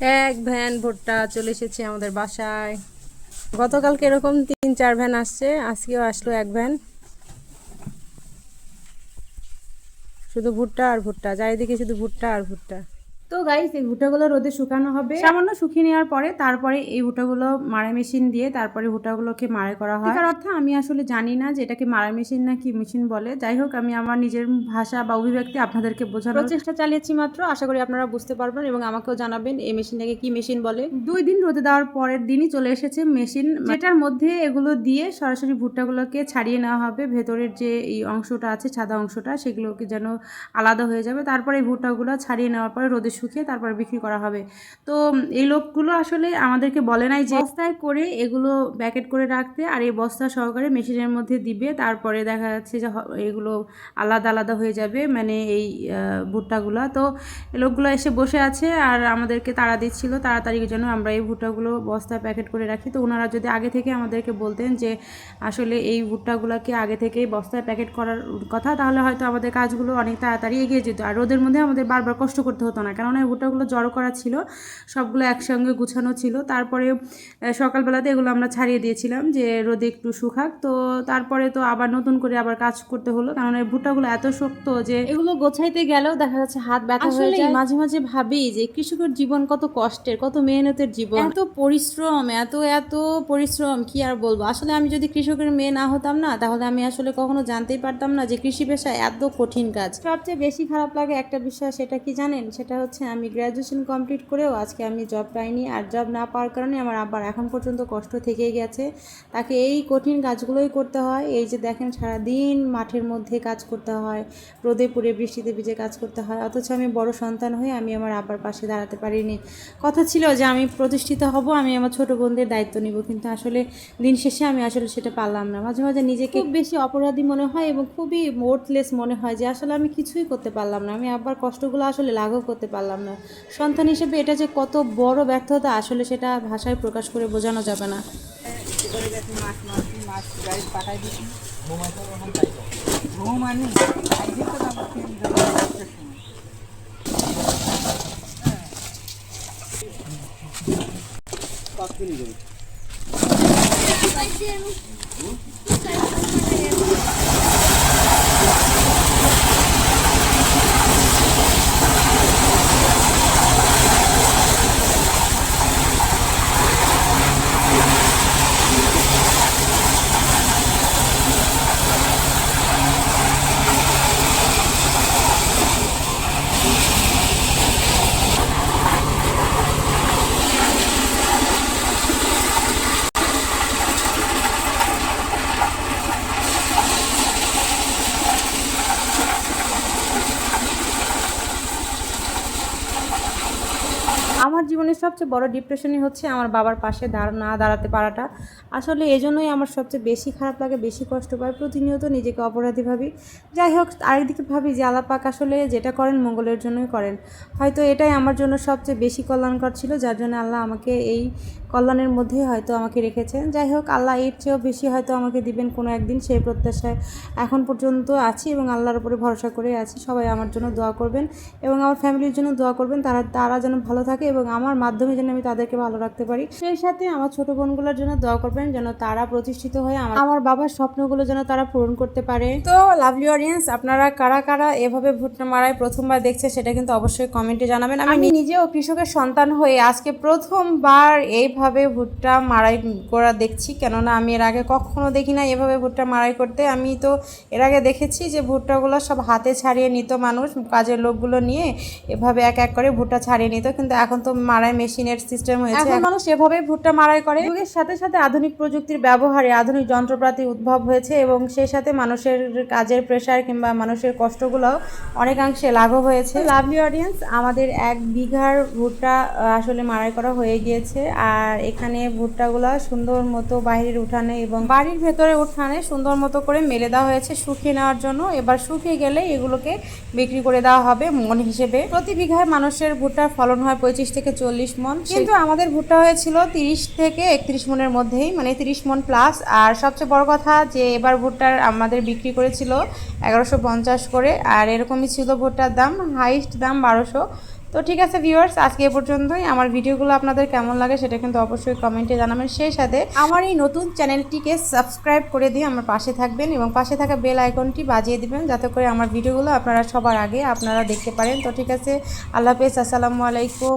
এক ভ্যান ভুট্টা চলে এসেছে আমাদের বাসায়। গতকালকে এরকম তিন, চার ভ্যান আসছে, আজকেও আসলো এক ভ্যান। শুধু ভুট্টা আর ভুট্টা চারিদিকে শুধু ভুট্টা আর ভুট্টা। তো গাইস এই ভুট্টাগুলো রোদে শুকানো হবে। সামান্য শুকিয়ে নেওয়ার পরে তারপরে এই ভুট্টাগুলো মাড়াই মেশিন দিয়ে তারপরে ভুট্টাগুলোকে মাড়াই করা হয়। তার অর্থ আমি আসলে জানি না যে এটাকে মাড়াই মেশিন না কি মেশিন বলে। যাই হোক আমি আমার নিজের ভাষা বা অভিব্যক্তি আপনাদেরকে বোঝানোর চেষ্টা চালিয়েছি মাত্র। আশা করি আপনারা বুঝতে পারবেন এবং আমাকেও জানাবেন এই মেশিনটাকে কি মেশিন বলে। দুই দিন রোদে দেওয়ার পরের দিনই চলে এসেছে মেশিন। যেটার মধ্যে এগুলো দিয়ে সরাসরি ভুট্টাগুলোকে ছাড়িয়ে নেওয়া হবে। ভেতরের যে এই অংশটা আছে সাদা অংশটা সেগুলোকে যেন আলাদা হয়ে যাবে। তারপরে এই ভুট্টাগুলো ছাড়িয়ে নেওয়ার পরে রোদে শুকিয়ে তারপর বিক্রি করা হবে। তো এই লোকগুলো আসলে আমাদেরকে বলে নাই যে বস্তায় করে এগুলো প্যাকেট করে রাখতে আর এই বস্তা সহকারে মেশিনের মধ্যে দিবে। তারপরে দেখা যাচ্ছে যে এগুলো আলাদা আলাদা হয়ে যাবে মানে এই ভুট্টাগুলো। তো লোকগুলো এসে বসে আছে আর আমাদেরকে তাড়া দিচ্ছিল তাড়াতাড়ির জন্য আমরা এই ভুট্টাগুলো বস্তায় প্যাকেট করে রাখি। তো ওনারা যদি আগে থেকে আমাদেরকে বলতেন যে আসলে এই ভুট্টাগুলোকে আগে থেকেই বস্তায় প্যাকেট করার কথা, তাহলে হয়তো আমাদের কাজগুলো অনেক তাড়াতাড়ি এগিয়ে যেত। আর রোদের মধ্যে আমাদের বারবার কষ্ট করতে হতো না। কেননা এই ভুট্টাগুলো জড়ো করা ছিল সবগুলো একসঙ্গে গুছানো ছিল। তারপরে সকালবেলাতে এগুলো আমরা ছাড়িয়ে দিয়েছিলাম যে রোদে একটু শুকাক। তো তারপরে তো আবার নতুন করে আবার কাজ করতে হলো কারণ এই ভুট্টাগুলো এত শক্ত যে এগুলো গোছাইতে গেলেও দেখা যাচ্ছে হাত ব্যথা হয়ে যায়। মাঝে মাঝে ভাবি যে কৃষকের জীবন কত কষ্টের কত মেহনতের জীবন। এত পরিশ্রম এত এত পরিশ্রম কি আর বলব? আসলে আমি যদি কৃষকের মেয়ে না হতাম না তাহলে আমি আসলে কখনো জানতেই পারতাম না যে কৃষি পেশা এত কঠিন কাজ। সবচেয়ে বেশি খারাপ লাগে একটা বিষয় সেটা কি জানেন? সেটা হচ্ছে আমি গ্র্যাজুয়েশন কমপ্লিট করেও আজকে আমি জব পাইনি। আর জব না পাওয়ার কারণে আমার আবার এখন পর্যন্ত কষ্ট থেকেই গেছে। তাকে এই কঠিন কাজগুলোই করতে হয়। এই যে দেখেন, সারাদিন মাঠের মধ্যে কাজ করতে হয় রোদে পুড়ে বৃষ্টিতে ভিজে কাজ করতে হয়। অথচ আমি বড় সন্তান হয়ে আমি আমার আব্বার পাশে দাঁড়াতে পারিনি। কথা ছিল যে আমি প্রতিষ্ঠিত হব, আমি আমার ছোট বোনদের দায়িত্ব নিব। কিন্তু আসলে দিন শেষে আমি আসলে সেটা পারলাম না। মাঝে মাঝে নিজেকে বেশি অপরাধী মনে হয় এবং খুবই মোর্থলেস মনে হয় যে আসলে আমি কিছুই করতে পারলাম না। আমি আব্বার কষ্টগুলো আসলে লাঘব করতে পারলাম না সন্তান হিসেবে এটা যে কত বড় ব্যর্থতা আসলে সেটা ভাষায় প্রকাশ করে বোঝানো যাবে না মাছ জীবনের সবচেয়ে বড় ডিপ্রেশনই হচ্ছে আমার বাবার পাশে দাঁড়, না দাঁড়াতে পারাটা। আসলে এজন্যই আমার সবচেয়ে বেশি খারাপ লাগে, বেশি কষ্ট পায়, প্রতিনিয়ত নিজেকে অপরাধী ভাবি। যাই হোক, আরেকদিকে ভাবি যে আলাপাক আসলে যেটা করেন মঙ্গলের জন্যই করেন। হয়তো এটাই আমার জন্য সবচেয়ে বেশি কল্যাণকর ছিল, যার জন্য আল্লাহ আমাকে এই কল্যাণের মধ্যেই হয়তো আমাকে রেখেছেন। যাই হোক, আল্লাহ এর চেয়েও বেশি হয়তো আমাকে দিবেন কোনো একদিন সেই প্রত্যাশায়। এখন পর্যন্ত আছি এবং আল্লাহর উপরে ভরসা করে আছি। সবাই আমার জন্য দোয়া করবেন এবং আমার ফ্যামিলির জন্য দোয়া করবেন। তারা তারা যেন ভালো থাকে এবং আমার মাধ্যমে যেন আমি তাদেরকে ভালো রাখতে পারি। সেই সাথে আমার ছোট বোনগুলোর জন্য দোয়া করবেন যেন তারা প্রতিষ্ঠিত হয়ে আমার আমার বাবার স্বপ্নগুলো যেন তারা পূরণ করতে পারে। তো লাভলি অডিয়েন্স আপনারা কারা কারা এভাবে ভুট্টা মারায় প্রথমবার দেখছে সেটা কিন্তু অবশ্যই কমেন্টে জানাবেন। আমি নিজেও কৃষকের সন্তান হয়ে আজকে প্রথমবার এইভাবে ভুট্টা মারাই করা দেখছি কেননা আমি এর আগে কখনো দেখি না এভাবে ভুট্টা মারাই করতে। আমি তো এর আগে দেখেছি যে ভুট্টাগুলো সব হাতে ছাড়িয়ে নিত মানুষ কাজের লোকগুলো নিয়ে এভাবে এক এক করে ভুট্টা ছাড়িয়ে নিত কিন্তু এখন তো মারাই মেশিনের সিস্টেম হয়েছে। এখন মানুষ এভাবে ভুট্টা মারাই করে। যুগের সাথে সাথে আধুনিক প্রযুক্তির ব্যবহারে আধুনিক যন্ত্রপাতি উদ্ভব হয়েছে এবং সেই সাথে মানুষের কাজের প্রেশার কিংবা মানুষের কষ্টগুলো অনেকাংশে লাঘব হয়েছে। লাভলি অডিয়েন্স আমাদের এক বিঘার ভুট্টা আসলে মারাই করা হয়ে গিয়েছে। আর এখানে ভুট্টাগুলো সুন্দর মতো বাইরের উঠানে এবং বাড়ির ভেতরে উঠানে সুন্দর মতো করে মেলে দেওয়া হয়েছে শুকিয়ে নেওয়ার জন্য। এবার শুকিয়ে গেলে এগুলোকে বিক্রি করে দেওয়া হবে মন হিসেবে। প্রতি বিঘায় মানুষের ভুট্টার ফলন হয় পঁচিশ থেকে চল্লিশ মন। কিন্তু আমাদের ভুট্টা হয়েছিল তিরিশ থেকে একত্রিশ মনের মধ্যেই মানে তিরিশ মন প্লাস আর সবচেয়ে বড় কথা যে এবার ভুট্টার আমাদের বিক্রি করেছিল এগারোশো পঞ্চাশ করে আর এরকমই ছিল ভুট্টার দাম হাইস্ট দাম বারোশো। তো তো ঠিক আছে ভিউয়ার্স আজকে এ পর্যন্তই। আমার ভিডিওগুলো আপনাদের কেমন লাগে সেটা কিন্তু অবশ্যই কমেন্টে জানাবেন। সেই সাথে আমার এই নতুন চ্যানেলটিকে সাবস্ক্রাইব করে দিয়ে আমার পাশে থাকবেন এবং পাশে থাকা বেল আইকনটি বাজিয়ে দিবেন যাতে করে আমার ভিডিওগুলো আপনারা সবার আগে আপনারা দেখতে পারেন। তো ঠিক আছে আল্লাহ হাফেজ আসসালামু আলাইকুম।